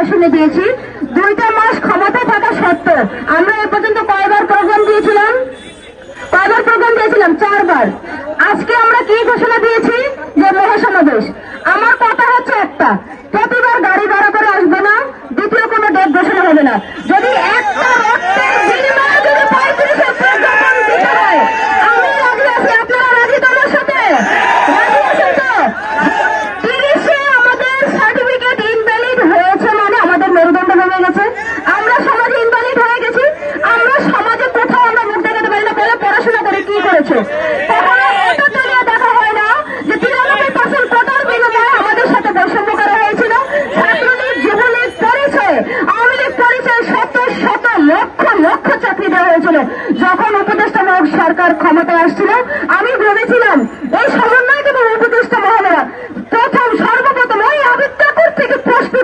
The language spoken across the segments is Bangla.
আসনে দিয়েছি। দুইটা মাস ক্ষমতা থাকা সত্ত্বেও আমরা এ পর্যন্ত কয়বার প্রোগ্রাম দিয়েছিলাম? কয়বার প্রোগ্রাম দিয়েছিলাম? চারবার। আজকে আমরা কি ঘোষণা দিয়েছি? যে মহাসমাবেশ। আমার কথা হচ্ছে একটা প্রতিবার গাড়ি ভাড়া করে আসবে না দ্বিতীয় কোনো ডেট ঘোষণা হবে না যদি একটা রক্তের বিনিময়ে যদি পঁয়ত্রিশের প্রজ্ঞাপন দিতে হয় আমি রাজি আছি আপনারা রাজি তো আমার সাথে রাজি আছেন তো তিরিশে আমাদের সার্টিফিকেট ইনভ্যালিড হয়েছে মানে আমাদের মেরুদণ্ড ভেঙে গেছে আমরা সমাজে ইনভ্যালিড হয়ে গেছি আমরা সমাজে কোথাও আমরা মুখ দেখাতে পারি না বলে পড়াশোনা যখন সরকার ক্ষমতায় আসছিল, আমি ভেবেছিলাম, এই সমন্বয় এবং উপদেষ্টা মহলেরা প্রথম, সর্বপ্রথম ওই আবিদ থেকে প্রশ্ন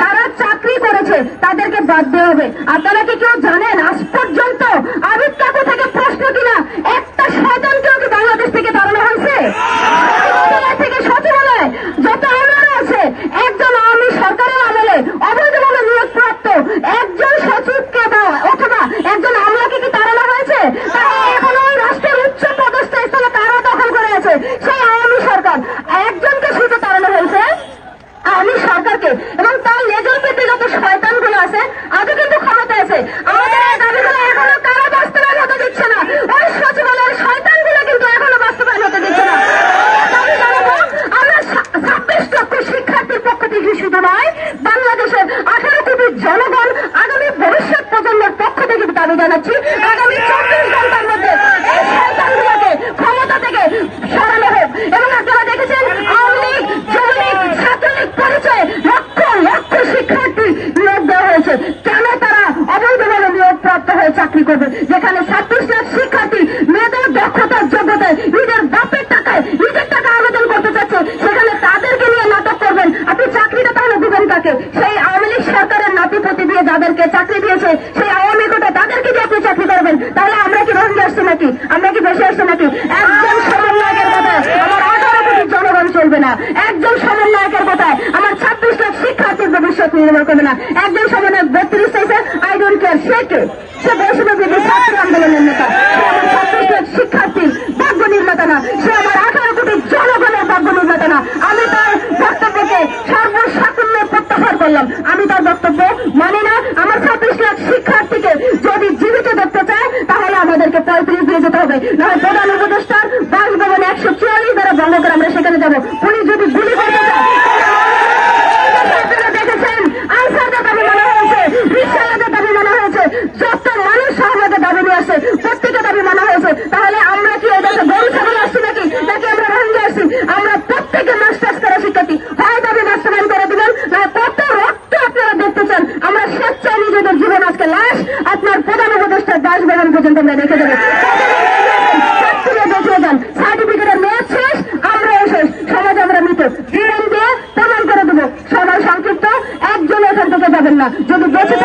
যারা চাকরি করেছে, তাদেরকে বাদ দেওয়া হবে। আপনারা কি কেউ জানেন আজ পর্যন্ত আবিদ ঠাকুর থেকে প্রশ্ন কিনা একটা শয়তানকেও কি বাংলাদেশ থেকে তাড়ানো হয়েছে সচিবালয় থেকে সচিবালয় যত আমলারা আছে একজন আওয়ামী সরকারের আমলে অবৈধভাবে নিয়োগপ্রাপ্ত একজন সচিবকে বা অথবা একজন আমলাকে কি তাড়ানো হয়েছে তারা এখনও কিন্তু এখনও বাস্তবায়ন হতে দিচ্ছে না। আমরা শিক্ষার্থীর পক্ষ থেকে শুধু নয়, বাংলাদেশের আঠারো কোটি জনগণ আগামী ভবিষ্যৎ প্রজন্মের পক্ষ থেকে দাবি জানাচ্ছি। আগামী চব্বিশ ঘণ্টার মধ্যে এই শয়তানগুলোকে ক্ষমতা থেকে সরানো হোক এবং আপনারা দেখেছেন আওয়ামী লীগ যুবলীগ ছাত্রলীগ পরিচয়ে লক্ষ লক্ষ শিক্ষার্থী নিয়োগ দেওয়া হয়েছে কেন তারা অবৈধভাবে নিয়োগ প্রাপ্ত হয়ে চাকরি করবে। যেখানে ছাব্বিশ লাখ শিক্ষার্থী মেয়েদের দক্ষতার যোগ্যতায় নিজের বাপের টাকায় নিজের টাকা আবেদন করতে চাচ্ছে, সেখানে তাদেরকে নিয়ে নাটক করবেন। আপনি চাকরিটা তাহলে দিবেন কাকে? সেই আওয়ামী লীগ সরকারের নাতিপতি দিয়ে যাদেরকে চাকরি দিয়েছে, সেই আওয়ামী কোটা তাদেরকে দিয়ে আপনি চাকরি করবেন। তাহলে আমরা কি রোহিঙ্গা আসছি নাকি? আমরা কি বেশি আসছি নাকি? একজন সমন্বয়কের কথায় আমার আঠারো কোটি জনগণ চলবে না। একজন সমন্বয়কের কথায় আমার ছাব্বিশ লাখ শিক্ষার্থীর ভবিষ্যৎ নির্ভর করবে না। একজন সমন্বয়ক বত্রিশ শিক্ষার্থীর ভাগ্য নির্মাতা না, সে আমার আঠারো কোটি জনগণের ভাগ্য নির্মাতা না। আমি তার বক্তব্যকে সর্বসাকুল্যে প্রত্যাহার করলাম। আমি তার বক্তব্য মানি না। আমার ছাব্বিশ লাখ শিক্ষার্থীকে যদি জীবিত দেখতে চায়, তাহলে আমাদেরকে পঁয়ত্রিশ দিয়ে যেতে হবে। নয় প্রধান উপদেষ্টার বাসভবন একশো চুয়াল্লিশ দ্বারা ভঙ্গ করে আমরা সেখানে যাব উনি যদি গুলি করতে চায় আপনারা দেখেছেন আনসারদের দাবি মানা হয়েছে রিক্সাওয়ালাদের দাবি মানা হয়েছে যত মানুষ সহমতে দাবি নিয়ে আসছে প্রত্যেকের দাবি মানা হয়েছে তাহলে আমরা কি এই দেশে গরু ছাগল আসছি নাকি নাকি আমরা রোহিঙ্গা আসছি আমরা প্রত্যেকে মাস্টার্স করা শিক্ষার্থী হয় দাবি বাস্তবায়ন করে দিবেন না কত রক্ত আপনারা দেখতে চান আমরা স্বেচ্ছায় নিজেদের জীবন আজকে লাশ আপনার প্রধান উপদেষ্টার বাসভবন পর্যন্ত আমরা রেখে দেবো চাকরিও দেখিয়ে দেন সার্টিফিকেটের মেয়াদ শেষ আমরাও শেষ সমাজে আমরা মৃত জীবন দিয়ে প্রমাণ করে দেবো সবাই সংক্ষিপ্ত একজন এখান থেকে যাবেন না যদি বেঁচে